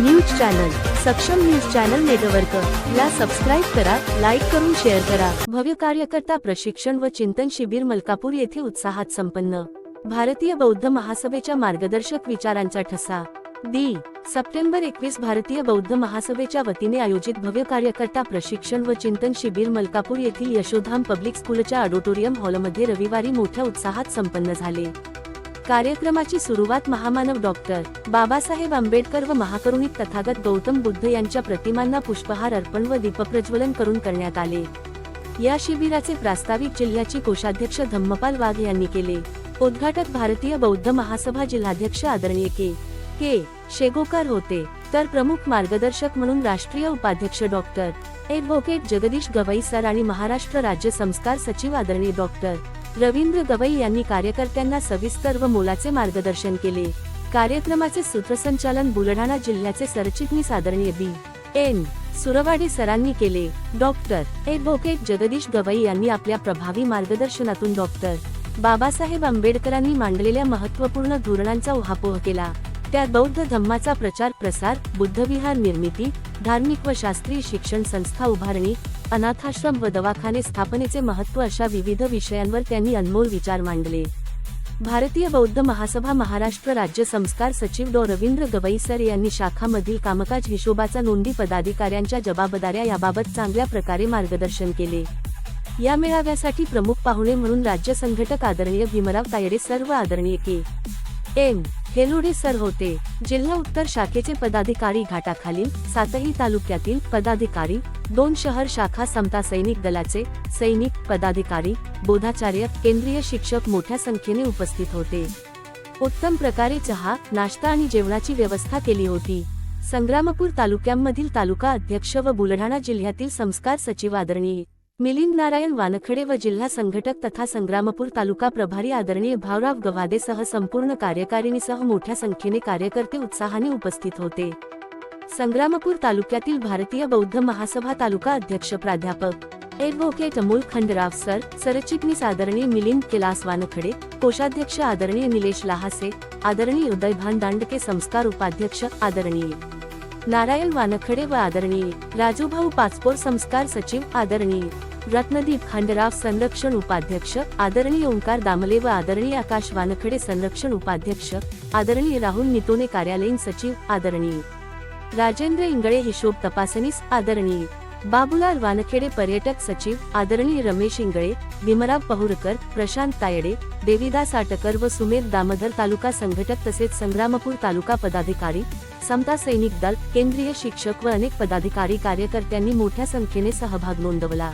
News channel Saksham news channel network. ला subscribe करा like करून शेअर करा. भव्य कार्यकर्ता प्रशिक्षण व चिंतन शिबिर मलकापूर येथे उत्साहात संपन्न. भारतीय बौद्ध महासभेच्या मार्गदर्शक विचारांचा ठसा. दी सप्टेंबर एकवीस भारतीय बौद्ध महासभेच्या वतीने आयोजित भव्य कार्यकर्ता प्रशिक्षण व चिंतन शिबिर मलकापूर येथील यशोधाम पब्लिक स्कूलच्या ऑडिटोरियम हॉलमध्ये रविवारी मोठ्या उत्साहात संपन्न झाले. कार्यक्रमाची सुरुवात महामानव डॉक्टर बाबासाहेब आंबेडकर व महाकरुणिक तथागत गौतम बुद्ध यांच्या प्रतिमांना पुष्पहार अर्पण व दीपप्रज्वलन करून करण्यात आले. या शिबिराचे प्रास्ताविक जिल्ह्याचे कोषाध्यक्ष धम्मपाल वाघ यांनी केले. उद्घाटक भारतीय बौद्ध महासभा जिल्हाध्यक्ष आदरणीय के. के. शेगोकर होते तर प्रमुख मार्गदर्शक म्हणून राष्ट्रीय उपाध्यक्ष doctor advocate Jagdish Gavai sir आणि महाराष्ट्र राज्य संस्कार सचिव आदरणीय डॉक्टर रवींद्र गवई यांनी कार्यकर्त्यांना सविस्तर व मोलाचे मार्गदर्शन केले. कार्यक्रमाचे सूत्रसंचालन बुलढाणा जिल्ह्याचे सरचिटणीस आदरणीय बी. एन. सुरवाडे सरांनी केले. डॉक्टर एडव्होकेट जगदीश गवई यांनी आपल्या प्रभावी मार्गदर्शनातून डॉक्टर बाबासाहेब आंबेडकरांनी मांडलेल्या महत्त्वपूर्ण धोरणांचा उहापोह केला. त्यात बौद्ध धम्माचा प्रचार प्रसार बुद्धविहार निर्मिती धार्मिक व शास्त्रीय शिक्षण संस्था उभारणी अनाथाश्रम व दवाखाने स्थापनेचे महत्त्व अशा विविध विषयांवर त्यांनी अनमोल विचार मांडले. भारतीय बौद्ध महासभा महाराष्ट्र राज्य संस्कार सचिव डॉ. रवींद्र गवईसर यांनी शाखामधील कामकाज हिशोबाचा नोंदी पदाधिकाऱ्यांच्या जबाबदाऱ्या याबाबत चांगल्या प्रकारे मार्गदर्शन केले. या मेळाव्यासाठी प्रमुख पाहुणे म्हणून राज्य संघटक आदरणीय भीमराव तायडे सर्व आदरणीय के. एम. हेलोडे सर होते. जिल्हा उत्तर शाखेचे पदाधिकारी घाटाखालील सातही तालुक्यातील पदाधिकारी दोन शहर शाखा समता सैनिक दलाचे सैनिक पदाधिकारी बोधाचार्य केंद्रीय शिक्षक मोठ्या संख्येने उपस्थित होते. उत्तम प्रकारे चहा नाश्ता आणि जेवणाची व्यवस्था केली होती. संग्रामपूर तालुक्यांमधील तालुका अध्यक्ष व बुलढाणा जिल्ह्यातील संस्कार सचिव आदरणीय मिलिंद नारायण वानखडे व जिल्हा संघटक तथा संग्रामपूर तालुका प्रभारी आदरणीय भावराव गवादेसह संपूर्ण कार्यकारिणीसह मोठ्या संख्येने कार्यकर्ते उत्साहाने उपस्थित होते. संग्रामपूर तालुक्यातील भारतीय बौद्ध महासभा तालुका अध्यक्ष प्राध्यापक एडव्होकेट अमोल खंडराव सर सरचिटणीस आदरणीय मिलिंद कैलास वानखडे कोषाध्यक्ष आदरणीय निलेश लहासे आदरणीय उदयभान दांडके संस्कार उपाध्यक्ष आदरणीय नारायण वानखडे व आदरणीय राजूभाऊ पाचपोर संस्कार सचिव आदरणीय रत्नदीप खंडराव संरक्षण उपाध्यक्ष आदरणीय ओंकार दामले व आदरणीय आकाश वानखडे संरक्षण उपाध्यक्ष आदरणीय राहुल नितोने कार्यालयीन सचिव आदरणीय राजेंद्र इंगळे हिशोब तपासणीस आदरणीय बाबुलाल वानखेडे पर्यटक सचिव आदरणीय रमेश इंगळे भीमराव पहुरकर प्रशांत तायडे देविदास आटकर व सुमेर दामोदर तालुका संघटक तसेच संग्रामपूर तालुका पदाधिकारी समता सैनिक दल केंद्रीय शिक्षक व अनेक पदाधिकारी कार्यकर्त्यांनी मोठ्या संख्येने सहभाग नोंदवला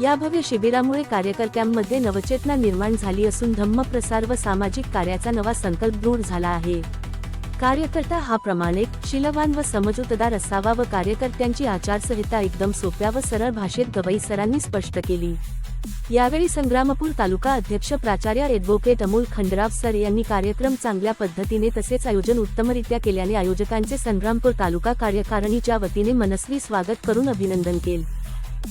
या भव्य शिबिरामुळे कार्यकर्त्यांमध्ये नवचेतना निर्माण झाली असून धम्म प्रसार व सामाजिक कार्याचा नवा संकल्प दृढ झाला आहे कार्यकर्ता हा प्रमाणिक शिलवान व समजूतदार असावा व कार्यकर्त्यांची आचारसंहिता एकदम सोप्या व सरळ भाषेत गवई सरांनी स्पष्ट केली. यावेळी संग्रामपूर तालुका अध्यक्ष प्राचार्य एडव्होकेट अमोल खंडराव सर यांनी कार्यक्रम चांगल्या पद्धतीने तसेच आयोजन उत्तमरित्या केल्याने आयोजकांचे संग्रामपूर तालुका कार्यकारिणीच्या वतीने मनस्वी स्वागत करून अभिनंदन केले.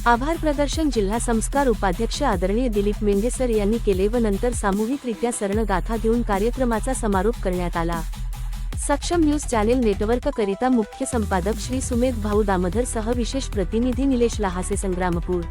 आभार प्रदर्शन जिल्हा संस्कार उपाध्यक्ष आदरणीय दिलीप मेंढे सर यांनी केले व नंतर सामूहिकरित्या सरणगाथा घेऊन कार्यक्रमाचा समारोप करण्यात आला. सक्षम न्यूज चॅनेल नेटवर्क करिता मुख्य संपादक श्री सुमेध भाऊ दामधर सह विशेष प्रतिनिधी निलेश लहासे संग्रामपूर.